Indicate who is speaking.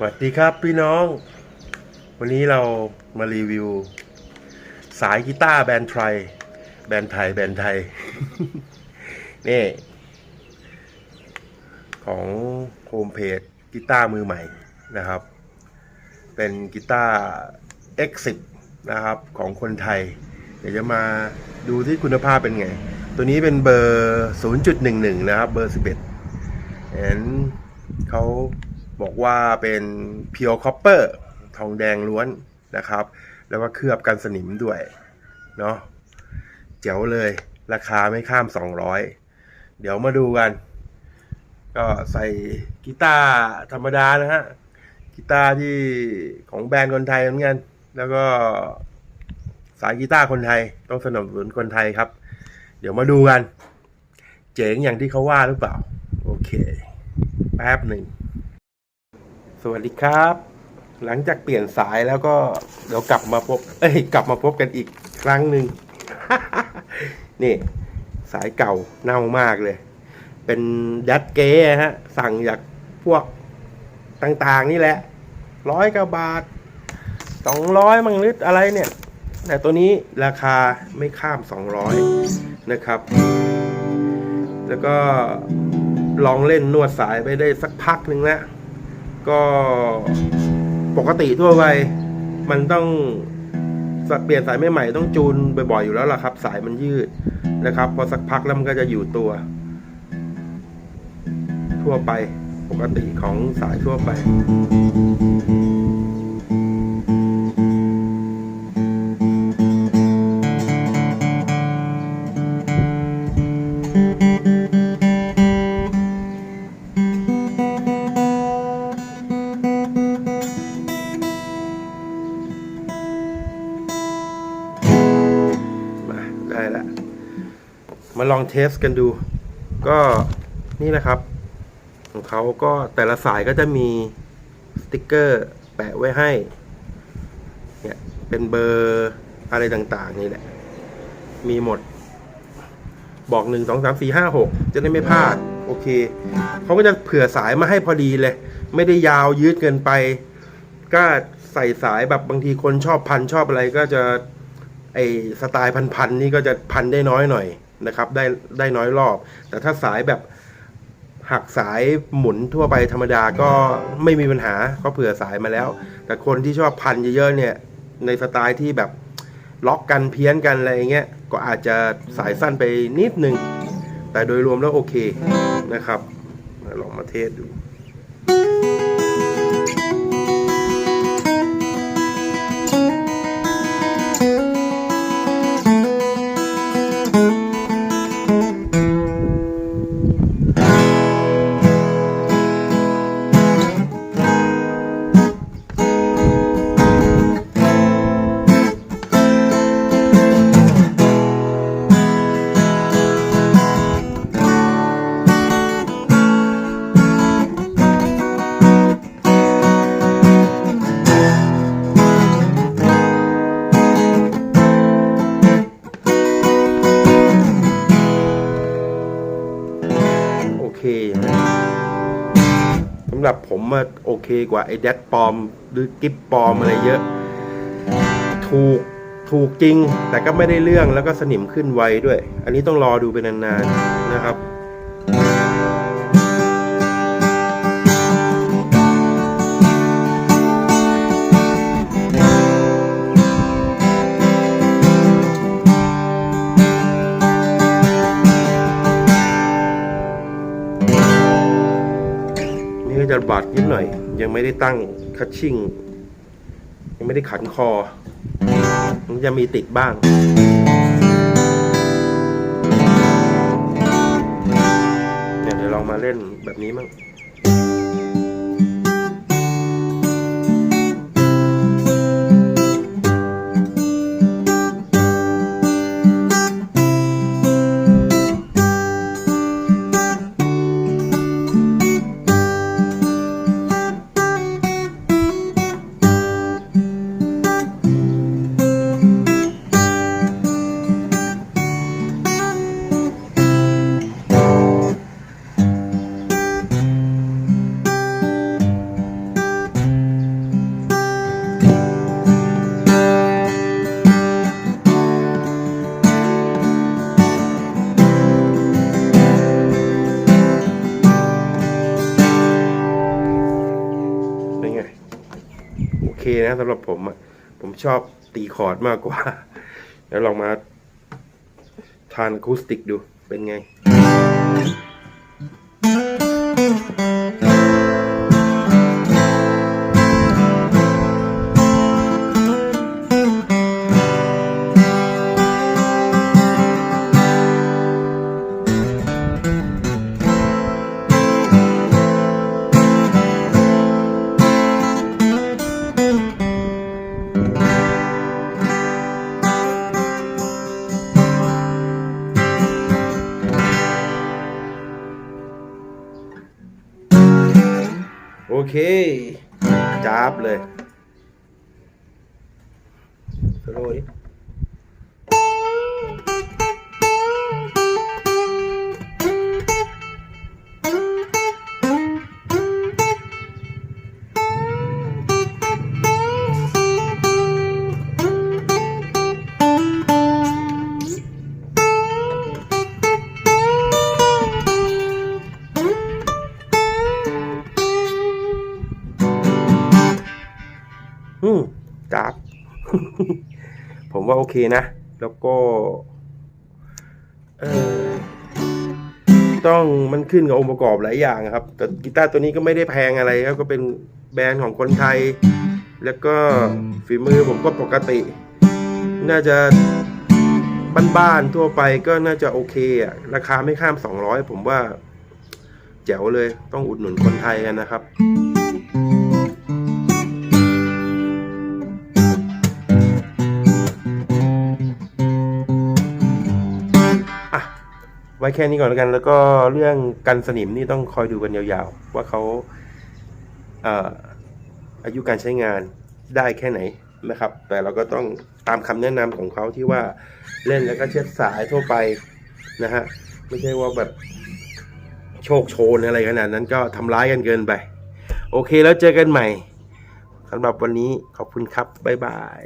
Speaker 1: สวัสดีครับพี่น้อง วันนี้เรามารีวิว สายกีตาร์แบรนด์ไทย แบรนด์ไทย แบรนด์ไทย นี่ ของโฮมเพจกีตาร์มือใหม่นะครับ เป็นกีตาร์ X10 นะครับของคนไทย เดี๋ยวจะมาดูที่คุณภาพเป็นไง ตัวนี้เป็นเบอร์ 0.11 นะครับ เบอร์ 11เห็นเขา บอกว่าเป็น pure copper ทองแดงล้วนนะครับ แล้วก็เคลือบกันสนิมด้วยเนาะเจ๋วเลยราคาไม่ข้าม 200 เดี๋ยวมาดูกัน ก็ใส่กีตาร์ธรรมดานะฮะกีตาร์ที่ของแบรนด์คนไทยเหมือนกัน แล้วก็สายกีตาร์คนไทยต้องสนับสนุนคนไทยครับ เดี๋ยวมาดูกัน เจ๋งอย่างที่เขาว่าหรือเปล่า โอเค แป๊บหนึ่ง วัสดีครับ หลังจากเปลี่ยนสายแล้วก็เดี๋ยวกลับมาพบ เอ้ยกลับมาพบกันอีกครั้งหนึ่ง นี่ สายเก่าเน่ามากเลย เป็นดัดเก้ฮะ สั่งจากพวกต่างๆนี่แหละร้อยกว่าบาทสองร้อยมังลิตรอะไรเนี่ย แต่ตัวนี้ราคาไม่ข้าม200นะครับ แล้วก็ลองเล่นนวดสายไปได้สักพักหนึ่งแล้ว ก็ปกติทั่วไปมันต้องเปลี่ยนสายใหม่ๆต้องจูนบ่อยๆอยู่แล้วล่ะครับ สายมันยืดนะครับ พอสักพักแล้วมันก็จะอยู่ตัว ทั่วไปปกติของสายทั่วไป มาลองเทสกันดู ก็นี่นะครับ ของเขาก็แต่ละสายก็จะมีสติกเกอร์แปะไว้ให้ เนี่ย เป็นเบอร์อะไรต่างๆ นี่แหละ มีหมด บอกหนึ่งสองสามสี่ห้าหกจะได้ไม่พลาด โอเค เขาก็จะเผื่อสายมาให้พอดีเลย ไม่ได้ยาวยืดเกินไป ก็ใส่สายแบบบางทีคนชอบพันชอบอะไรก็จะไอสไตล์พันๆนี่ก็จะพันได้น้อยหน่อย นะครับได้ได้น้อยรอบ แต่ถ้าสายแบบหักสายหมุนทั่วไปธรรมดาก็ไม่มีปัญหาเขาเผื่อสายมาแล้ว แต่คนที่ชอบพันเยอะๆเนี่ยในสไตล์ที่แบบล็อกกันเพี้ยนกันอะไรเงี้ยก็อาจจะสายสั้นไปนิดนึง แต่โดยรวมแล้วโอเคนะครับลองมาเทสดู หรับผมมาโอเคกว่าไอ้แดดปลอม หรือกิฟปลอมอะไรเยอะ ถูกถูกจริง แต่ก็ไม่ได้เรื่องแล้วก็สนิมขึ้นไวด้วย อันนี้ต้องรอดูเป็นนานๆ หน่อย ยังไม่ได้ตั้งคัชชิ่ง ยังไม่ได้ขันคอ มันจะมีติดบ้างเนี่ยเดี๋ยวลองมาเล่นแบบนี้มั่ง นะสำหรับผมผมชอบตีคอร์ดมากกว่า แล้วลองมาทานอะคูสติกดูเป็นไง เคจ้าบเลยสโลว์ดิ ว่าโอเคนะ แล้วก็ต้องมันขึ้นกับองค์ประกอบหลายอย่างครับ แต่กีตาร์ตัวนี้ก็ไม่ได้แพงอะไรครับก็เป็นแบรนด์ของคนไทย แล้วก็ฝีมือผมก็ปกติ น่าจะบ้านๆทั่วไปก็น่าจะโอเคอะราคาไม่ข้าม 200 ผมว่า แจ๋วเลยต้องอุดหนุนคนไทยกันนะครับ ไว้แค่นี้ก่อนแล้วกัน แล้วก็เรื่องกันสนิมนี่ต้องคอยดูกันยาวๆ ว่าเขาเอ่ออายุการใช้งานได้แค่ไหนนะครับ แต่เราก็ต้องตามคำแนะนำของเขาที่ว่าเล่นแล้วก็เช็ดสายทั่วไปนะฮะไม่ใช่ว่าแบบโชคโชนอะไรขนาดนั้นก็ทำร้ายกันเกินไป โอเคแล้วเจอกันใหม่สำหรับวันนี้ขอบคุณครับ บ๊ายบาย